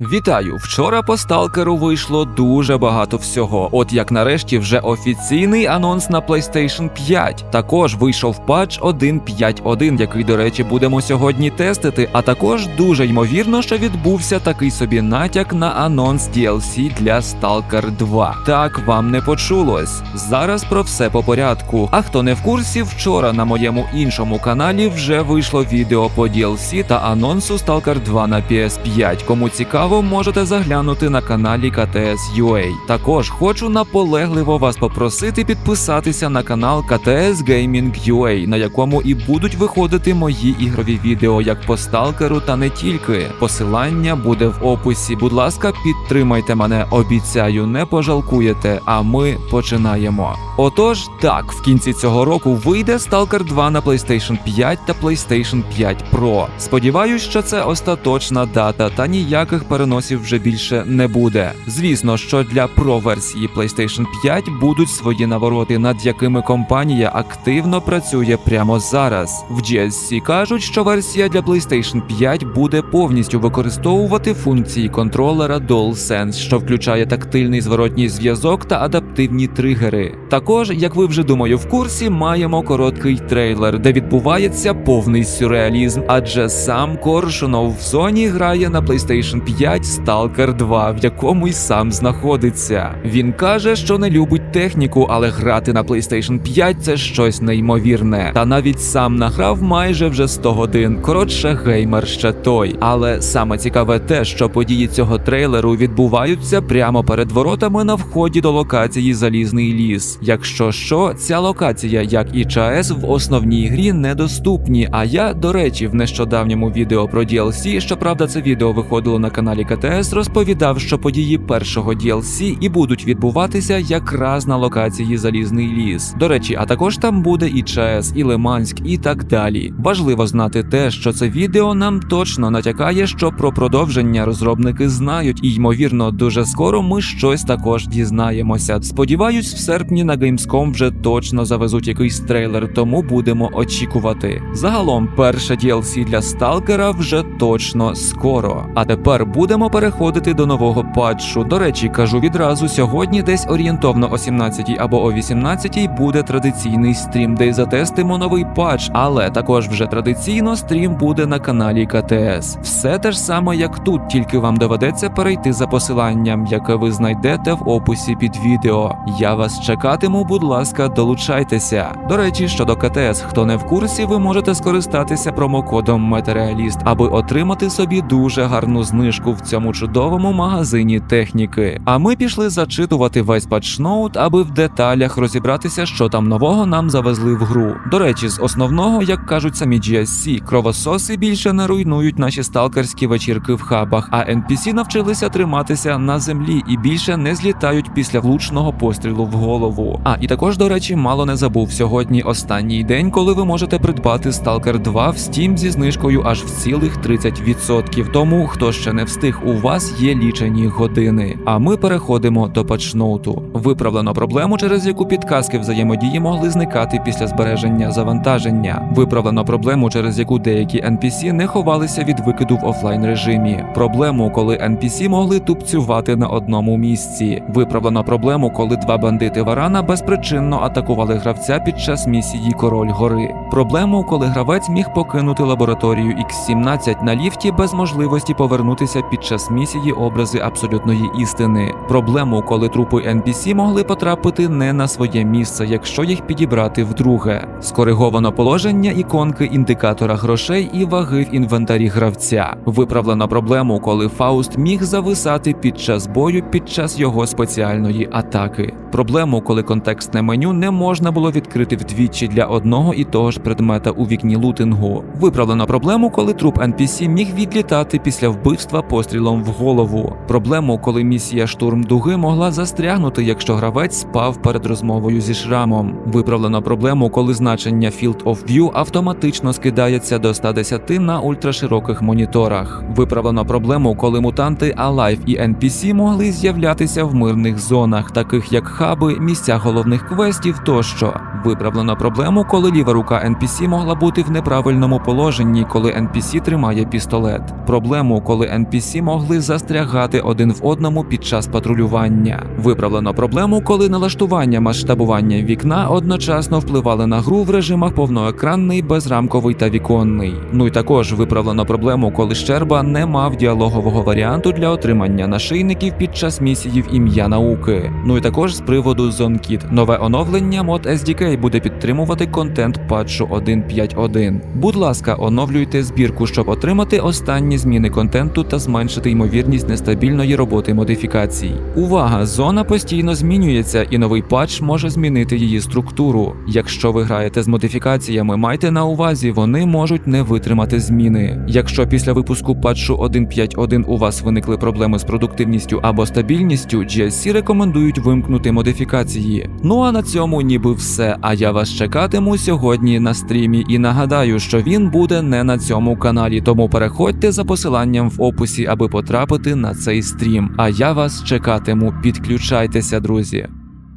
Вітаю! Вчора по сталкеру вийшло дуже багато всього. От як нарешті вже офіційний анонс на PlayStation 5. Також вийшов патч 1.5.1, який, до речі, будемо сьогодні тестити. А також дуже ймовірно, що відбувся такий собі натяк на анонс DLC для Stalker 2. Так вам не почулось. Зараз про все по порядку. А хто не в курсі, вчора на моєму іншому каналі вже вийшло відео по DLC та анонсу Stalker 2 на PS5. Кому цікаво, можете заглянути на каналі KTS UA. Також хочу наполегливо вас попросити підписатися на канал KTS Gaming UA, на якому і будуть виходити мої ігрові відео як по сталкеру та не тільки. Посилання буде в описі. Будь ласка, підтримайте мене, обіцяю, не пожалкуєте. А ми починаємо. Отож, так, в кінці цього року вийде Stalker 2 на PlayStation 5 та PlayStation 5 Pro. Сподіваюсь, що це остаточна дата та ніяких переносів вже більше не буде. Звісно, що для Pro версії PlayStation 5 будуть свої навороти, над якими компанія активно працює прямо зараз. В GSC кажуть, що версія для PlayStation 5 буде повністю використовувати функції контролера DualSense, що включає тактильний зворотній зв'язок та адаптивні тригери. Також, як ви вже думаю, в курсі маємо короткий трейлер, де відбувається повний сюрреалізм, адже сам Коршунов в зоні грає на PlayStation 5 Stalker 2, в якому й сам знаходиться. Він каже, що не любить техніку, але грати на PlayStation 5 це щось неймовірне. Та навіть сам награв майже вже 100 годин. Коротше, геймер ще той. Але саме цікаве те, що події цього трейлеру відбуваються прямо перед воротами на вході до локації Залізний ліс. Якщо що, ця локація, як і ЧАЕС, в основній грі недоступні. А я, до речі, в нещодавньому відео про DLC, щоправда, це відео виходило на каналі КТС, розповідав, що події першого DLC і будуть відбуватися якраз на локації Залізний ліс. До речі, а також там буде і ЧАЕС, і Лиманськ, і так далі. Важливо знати те, що це відео нам точно натякає, що про продовження розробники знають, і ймовірно, дуже скоро ми щось також дізнаємося. Сподіваюсь, в серпні на Gamescom вже точно завезуть якийсь трейлер, тому будемо очікувати. Загалом, перше DLC для Сталкера вже точно скоро. А тепер будемо переходити до нового патчу. До речі, кажу відразу, сьогодні десь орієнтовно о 17 або о 18 буде традиційний стрім, де й затестимо новий патч, але також вже традиційно стрім буде на каналі КТС. Все те ж саме, як тут, тільки вам доведеться перейти за посиланням, яке ви знайдете в описі під відео. Я вас чекатиму, будь ласка, долучайтеся. До речі, щодо КТС, хто не в курсі, ви можете скористатися промокодом Матеріаліст, аби отримати собі дуже гарну знижку в цьому чудовому магазині техніки. А ми пішли зачитувати весь патчноут, аби в деталях розібратися, що там нового нам завезли в гру. До речі, з основного, як кажуть самі GSC, кровососи більше не руйнують наші сталкерські вечірки в хабах, а NPC навчилися триматися на землі і більше не злітають після влучного пострілу в голову. А і також, до речі, мало не забув сьогодні останній день, коли ви можете придбати Stalker 2 в Steam зі знижкою аж в цілих 30%. Тому хто ще не встиг, у вас є лічені години. А ми переходимо до патчноуту. Виправлено проблему, через яку підказки взаємодії могли зникати після збереження завантаження. Виправлено проблему, через яку деякі NPC не ховалися від викиду в офлайн режимі. Проблему, коли NPC могли тупцювати на одному місці. Виправлено проблему, коли два бандити варана безпричинно атакували гравця під час місії Король гори. Проблему, коли гравець міг покинути лабораторію X17 на ліфті без можливості повернутися під час місії образи абсолютної істини. Проблему, коли трупи NPC могли потрапити не на своє місце, якщо їх підібрати вдруге. Скориговано положення іконки індикатора грошей і ваги в інвентарі гравця. Виправлено проблему, коли Фауст міг зависати під час бою під час його спеціальної атаки. Проблему, коли контекстне меню не можна було відкрити вдвічі для одного і того ж предмета у вікні лутингу. Виправлено проблему, коли труп NPC міг відлітати після вбивства пострілом в голову. Проблему, коли місія штурм дуги могла застрягнути, якщо гравець спав перед розмовою зі шрамом. Виправлено проблему, коли значення Field of View автоматично скидається до 110 на ультрашироких моніторах. Виправлено проблему, коли мутанти Alive і NPC могли з'являтися в мирних зонах, таких як хаби, місця головних квестів тощо. Виправлено проблему, коли ліва рука NPC могла бути в неправильному положенні, коли NPC тримає пістолет. Проблему, коли NPC всі могли застрягати один в одному під час патрулювання. Виправлено проблему, коли налаштування масштабування вікна одночасно впливали на гру в режимах повноекранний, безрамковий та віконний. Ну і також виправлено проблему, коли Щерба не мав діалогового варіанту для отримання нашийників під час місії в ім'я науки. Ну і також з приводу ZoneKit. Нове оновлення мод SDK буде підтримувати контент патчу 1.5.1. Будь ласка, оновлюйте збірку, щоб отримати останні зміни контенту та зменшити ймовірність нестабільної роботи модифікацій. Увага! Зона постійно змінюється, і новий патч може змінити її структуру. Якщо ви граєте з модифікаціями, майте на увазі, вони можуть не витримати зміни. Якщо після випуску патчу 1.5.1 у вас виникли проблеми з продуктивністю або стабільністю, GSC рекомендують вимкнути модифікації. Ну а на цьому ніби все. А я вас чекатиму сьогодні на стрімі і нагадаю, що він буде не на цьому каналі, тому переходьте за посиланням в описі, аби потрапити на цей стрім. А я вас чекатиму. Підключайтеся, друзі.